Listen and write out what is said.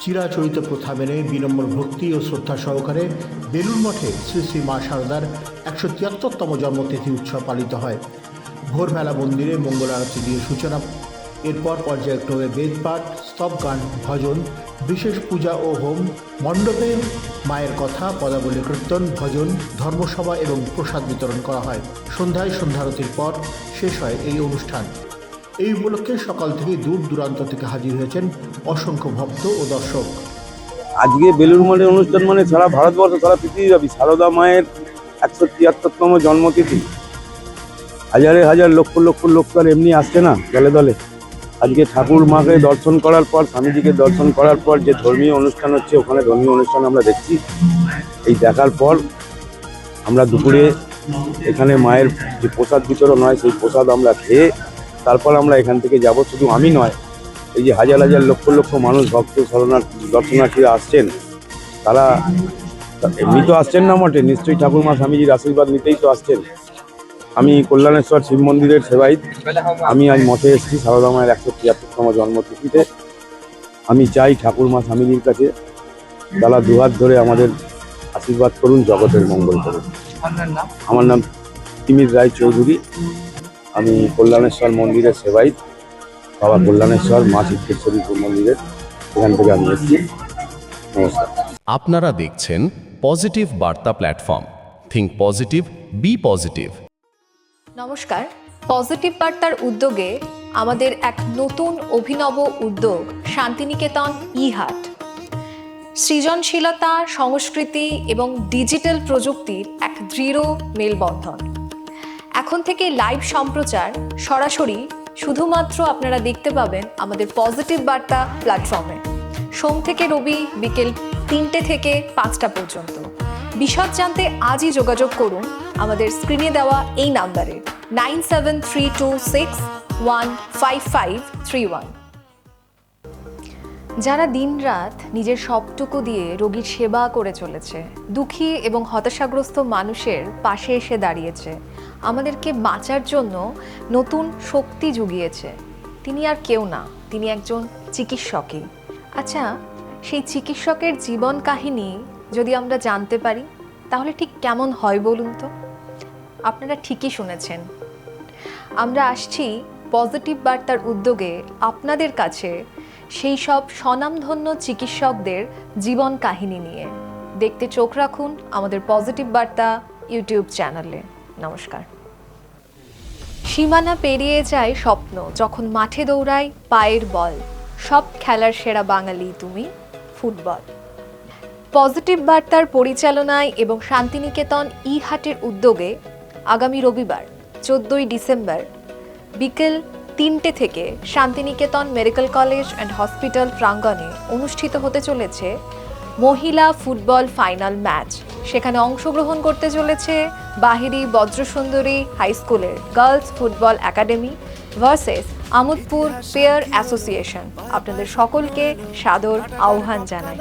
চিরাচরিত প্রথা মেনে বিনম্র ভক্তি ও শ্রদ্ধা সহকারে বেলুর মঠে শ্রী শ্রী মা শারদার একশো তিয়াত্তরতম জন্মতিথি উৎসব পালিত হয়। ভোরবেলা মন্দিরে মঙ্গল আরতি দিয়ে সূচনা। এরপর পর্যায়ক্রমে বেদপাঠ, স্তব গান, ভজন, বিশেষ পূজা ও হোম, মণ্ডপে মায়ের কথা, পদাবলী কীর্তন, ভজন, ধর্মসভা এবং প্রসাদ বিতরণ করা হয়। সন্ধ্যায় সন্ধ্যারতির পর শেষ হয় এই অনুষ্ঠান। এই উপলক্ষে সকাল থেকে দূর দূরান্ত থেকে হাজির হয়েছেন অসংখ্য ভক্ত ও দর্শক। আজকে বেলুর মঠের অনুষ্ঠান মানে সারা ভারতবর্ষ, সারা পৃথিবীব্যাপী। সারদা মায়ের একশো তিয়াত্তরতম জন্মতিথি। হাজারে হাজার লক্ষ লক্ষ লোক তো আর এমনি আসছে না দলে দলে। আজকে ঠাকুর মাকে দর্শন করার পর, স্বামীজিকে দর্শন করার পর যে ধর্মীয় অনুষ্ঠান হচ্ছে, ওখানে ধর্মীয় অনুষ্ঠান আমরা দেখছি। এই দেখার পর আমরা দুপুরে এখানে মায়ের যে প্রসাদ বিতরণ হয়, সেই প্রসাদ আমরা খেয়ে তারপর আমরা এখান থেকে যাব শুধু আমি নয় এই যে হাজার হাজার লক্ষ লক্ষ মানুষ ভক্ত শরণার্থী দর্শনার্থীরা আসছেন তারা এমনি তো আসছেন না মঠে নিশ্চয়ই ঠাকুরমা স্বামীজির আশীর্বাদ নিতেই তো আসছেন। আমি কল্যাণেশ্বর শিব মন্দিরের সেবাই আমি আজ মঠে এসেছি সারদা মায়ের একশো তিয়াত্তরতম জন্মতিথিতে। আমি চাই ঠাকুরমা স্বামীজির কাছে তারা দুহাত ধরে আমাদের আশীর্বাদ করুন জগতের মঙ্গল করুন। আমার নাম তিমির রায় চৌধুরী। আমি কল্যাণেশ্বর মন্দিরের সেবাই। বাবা কল্যাণেশ্বর মা সিদ্ধেশ্বরী মন্দিরের এখান থেকে আমি এসেছি। নমস্কার। আপনারা দেখছেন পজিটিভ বার্তা platform. Think positive be positive নমস্কার। পজিটিভ বার্তার উদ্যোগে আমাদের এক নতুন অভিনব উদ্যোগ শান্তিনিকেতন ই হাট সৃজনশীলতা সংস্কৃতি এবং ডিজিটাল প্রযুক্তির এক দৃঢ় মেলবন্ধন। এখন থেকে লাইভ সম্প্রচার সরাসরি শুধুমাত্র আপনারা দেখতে পাবেন আমাদের পজিটিভ বার্তা প্ল্যাটফর্মে সোম থেকে রবি বিকেল তিনটে থেকে পাঁচটা পর্যন্ত। বিশদ জানতে আজই যোগাযোগ করুন আমাদের স্ক্রিনে দেওয়া এই নাম্বারে nine seven three two six one five five three one যারা দিনরাত নিজের সবটুকু দিয়ে রোগীর সেবা করে চলেছে, দুঃখী এবং হতাশাগ্রস্ত মানুষের পাশে এসে দাঁড়িয়েছে, আমাদেরকে বাঁচার জন্য নতুন শক্তি জুগিয়েছে। তিনি আর কেউ না, তিনি একজন চিকিৎসকই। আচ্ছা সেই চিকিৎসকের জীবন কাহিনী যদি আমরা জানতে পারি, তাহলে ঠিক কেমন হয় বলুন তো? আপনারা ঠিকই শুনেছেন। আমরা আসছি পজিটিভ বার্তার উদ্যোগে আপনাদের কাছে সেই সব স্বনামধন্য চিকিৎসকদের জীবন কাহিনী নিয়ে। দেখতে চোখ রাখুন আমাদের পজিটিভ বার্তা ইউটিউব চ্যানেলে। নমস্কার। সীমানা পেরিয়ে যায় স্বপ্ন, যখন মাঠে দৌড়ায় পায়ের বল। সব খেলার সেরা বাঙালি তুমি ফুটবল। পজিটিভ বার্তার পরিচালনায় এবং শান্তিনিকেতন ই হাটের উদ্যোগে আগামী রবিবার, চোদ্দই ডিসেম্বর, বিকেল তিনটে থেকে Santiniketan medical college and hospital প্রাঙ্গণে অনুষ্ঠিত হতে চলেছে মহিলা ফুটবল ফাইনাল ম্যাচ। সেখানে অংশগ্রহণ করতে চলেছে বাহিরি বজ্রসুন্দরী হাই স্কুলের girls football academy versus Amodpur pair association. আপনাদের সকলকে সাদর আহ্বান জানাই।